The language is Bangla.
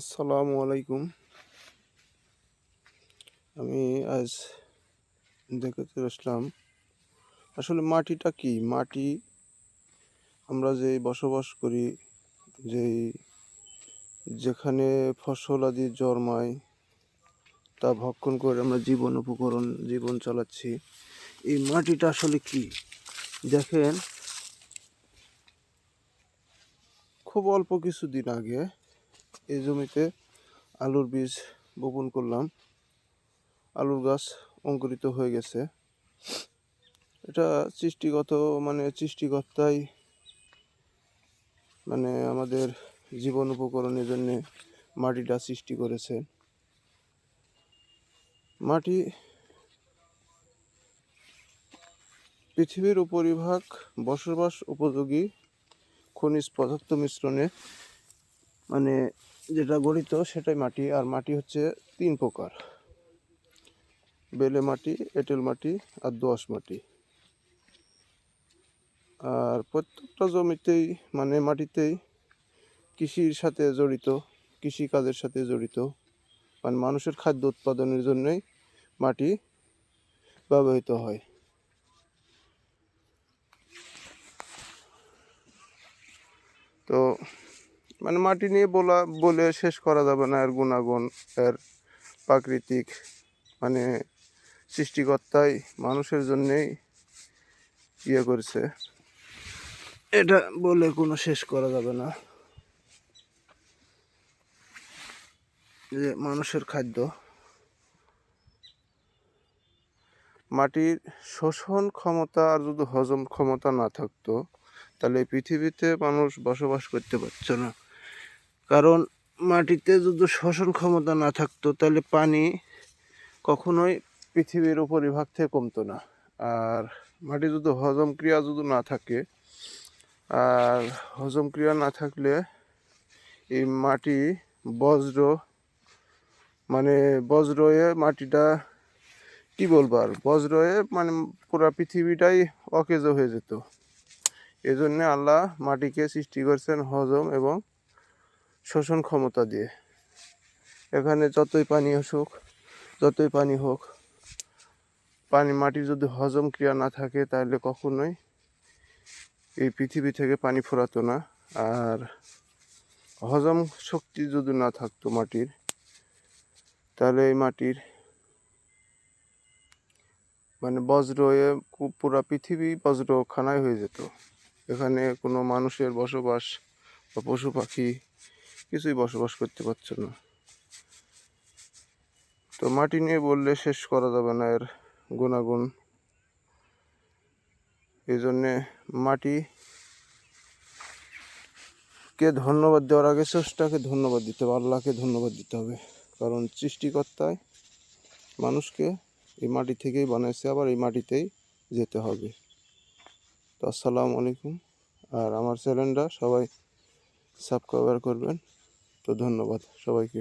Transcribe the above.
আসসালামু আলাইকুম। আমি আজ দেখাতে আসলাম, আসলে মাটিটা কি? মাটি আমরা যে বসবাস করি যেই যেখানে ফসল আদি জন্মায়, তা ভক্ষণ করে আমরা জীবন উপকরণ, জীবন চালাচ্ছি। এই মাটিটা আসলে কি? দেখেন, খুব অল্প কিছুদিন আগে এই জমিতে আলুর বীজ বপন করলাম। আলুর গাছ অঙ্কুরিত হয়ে গেছে। এটা সৃষ্টিগত মানে সৃষ্টিকর্তাই মানে আমাদের জীবন উপকরণের জন্যে মাটিটা সৃষ্টি করেছে। মাটি পৃথিবীর উপরিভাগ বসবাস উপযোগী খনিজ পদার্থ মিশ্রণে মানে যেটা গঠিত সেটাই মাটি, আর মাটি হচ্ছে তিন প্রকার। বেলে মাটি, এঁটেল মাটি, আর দোআঁশ মাটি। আর প্রত্যেকটা জমিতেই মানে মাটিতেই কৃষির সাথে জড়িত কৃষি কাজের সাথে জড়িত মানে মানুষের খাদ্য উৎপাদনের জন্যই মাটি ব্যবহৃত হয়। তো মানে মাটি নিয়ে বলা, বলে শেষ করা যাবে না এর গুণাগুণ, এর প্রাকৃতিক মানে সৃষ্টিকর্তাই মানুষের জন্যেই ইয়ে করেছে। এটা বলে কোনো শেষ করা যাবে না। যে মানুষের খাদ্য। মাটির শোষণ ক্ষমতা আর যদি হজম ক্ষমতা না থাকতো, তাহলে পৃথিবীতে মানুষ বসবাস করতে পারছে না। কারণ মাটিতে যদি শোষণ ক্ষমতা না থাকতো, তাহলে পানি কখনোই পৃথিবীর উপরিভাগ থেকে কমতো না। আর মাটি যদি হজম ক্রিয়া যদি না থাকে, আর হজম ক্রিয়া না থাকলে এই মাটি বজ্র মানে বজ্র হয়ে মাটিটা কি বলব আর? বজ্র হয়ে মানে পুরা পৃথিবীটাই অকেজ হয়ে যেত। এই জন্যে আল্লাহ মাটিকে সৃষ্টি করছেন হজম এবং শোষণ ক্ষমতা দিয়ে। এখানে যতই পানি আসুক, যতই পানি হোক, পানি মাটি যদি হজম ক্রিয়া না থাকে, তাহলে কখনোই এই পৃথিবী থেকে পানি ফোরাতো না। আর হজম শক্তি যদি না থাকতো মাটির, তাহলে এই মাটির মানে বজ্র পুরা পৃথিবী বজ্রখানায় হয়ে যেত। এখানে কোনো মানুষের বসবাস বা পশু পাখি কিছুই বসবাস করতে পারছে না। তো মাটি নিয়ে বললে শেষ করা যাবে না এর গুণাগুণ। এই জন্যে মাটি কে ধন্যবাদ দেওয়ার আগে স্রষ্টাকে ধন্যবাদ দিতে হবে, আল্লাহকে ধন্যবাদ দিতে হবে। কারণ সৃষ্টিকর্তায় মানুষকে এই মাটি থেকেই বানাইছে, আবার এই মাটিতেই যেতে হবে। তো আসসালামু আলাইকুম। আর আমার চ্যানেলটা সবাই সাবস্ক্রাইবার করবেন। তো ধন্যবাদ সবাইকে।